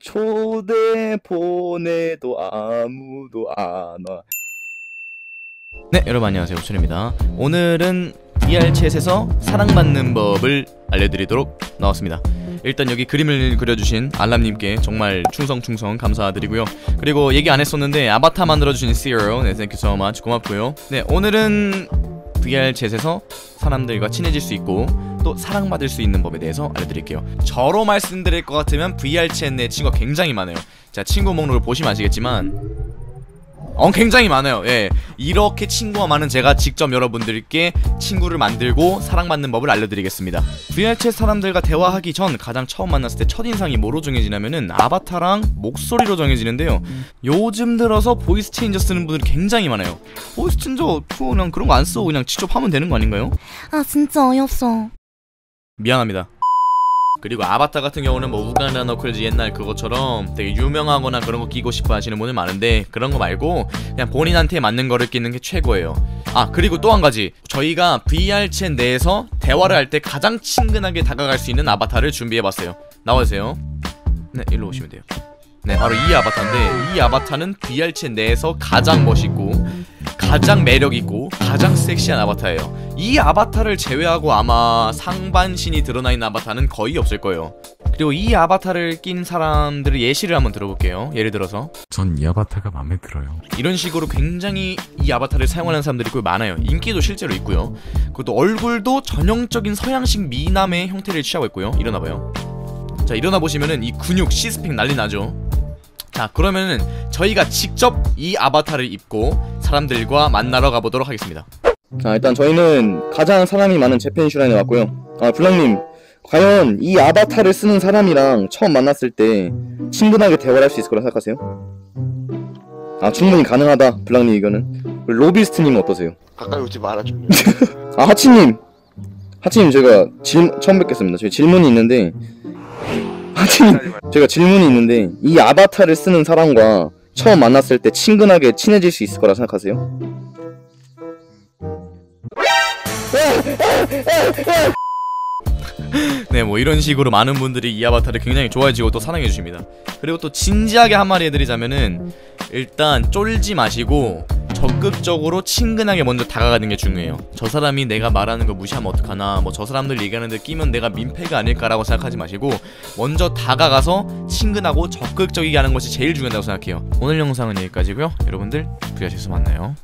초대 보내도 아무도 안 와. 네 여러분 안녕하세요. 우천입니다. 오늘은 VR챗에서 사랑받는 법을 알려드리도록 나왔습니다. 일단 여기 그림을 그려주신 알람님께 정말 충성충성 감사드리고요. 그리고 얘기 안 했었는데 아바타 만들어주신 Zero 네 땡큐 so much. 고맙고요. 네 오늘은 VR챗에서 사람들과 친해질 수 있고 또 사랑받을 수 있는 법에 대해서 알려드릴게요. 저로 말씀드릴 것 같으면 내 친구가 굉장히 많아요. 자 친구 목록을 보시면 아시겠지만 어 굉장히 많아요. 예. 이렇게 친구가 많은 제가 직접 여러분들께 친구를 만들고 사랑받는 법을 알려드리겠습니다. VR챗 사람들과 대화하기 전 가장 처음 만났을 때 첫인상이 뭐로 정해지냐면은 아바타랑 목소리로 정해지는데요. 요즘 들어서 보이스 체인저 쓰는 분들이 굉장히 많아요. 보이스 체인저 저 그냥 그런 거 안 쓰고 그냥 직접 하면 되는 거 아닌가요? 아 진짜 어이없어. 미안합니다. 그리고 아바타 같은 경우는 뭐 우간다 너클즈 옛날 그것처럼 되게 유명하거나 그런 거 끼고 싶어 하시는 분들 많은데 그런 거 말고 그냥 본인한테 맞는 거를 끼는 게 최고예요. 아 그리고 또 한 가지 저희가 VR챗 내에서 대화를 할 때 가장 친근하게 다가갈 수 있는 아바타를 준비해봤어요. 나와주세요. 네 일로 오시면 돼요. 네 바로 이 아바타인데 이 아바타는 VR챗 내에서 가장 멋있고 가장 매력있고 가장 섹시한 아바타예요 이 아바타를 제외하고 아마 상반신이 드러나 있는 아바타는 거의 없을 거예요. 그리고 이 아바타를 낀 사람들의 예시를 한번 들어볼게요. 예를 들어서. 전 이 아바타가 마음에 들어요. 이런 식으로 굉장히 이 아바타를 사용하는 사람들이 꽤 많아요. 인기도 실제로 있고요. 그것도 얼굴도 전형적인 서양식 미남의 형태를 취하고 있고요. 일어나봐요. 자 일어나 보시면은 이 근육 시스펙 난리 나죠? 자 그러면은 저희가 직접 이 아바타를 입고 사람들과 만나러 가보도록 하겠습니다 자, 일단 저희는 가장 사람이 많은 재팬슈라인에 왔고요. 아, 블랑님. 과연 이 아바타를 쓰는 사람이랑 처음 만났을 때 친근하게 대화를 할 수 있을 거라 생각하세요? 아, 충분히 가능하다. 블랑님. 그리고 로비스트님은 어떠세요? 가까이 오지 말아줄래? 아, 하치님. 하치님, 제가 질, 처음 뵙겠습니다. 저희 질문이 있는데, 하치님, 제가 질문이 있는데, 이 아바타를 쓰는 사람과 처음 만났을 때 친근하게 친해질 수 있을 거라 생각하세요? 네 뭐 이런 식으로 많은 분들이 이 아바타를 굉장히 좋아해 주고 또 사랑해 주십니다. 그리고 또 진지하게 한마디 해 드리자면은 일단 쫄지 마시고 적극적으로 친근하게 먼저 다가가는 게 중요해요. 저 사람이 내가 말하는 거 무시하면 어떡하나 뭐 저 사람들 얘기하는데 끼면 내가 민폐가 아닐까라고 생각하지 마시고 먼저 다가가서 친근하고 적극적이게 하는 것이 제일 중요하다고 생각해요. 오늘 영상은 여기까지고요. 여러분들 부야시에서 만나요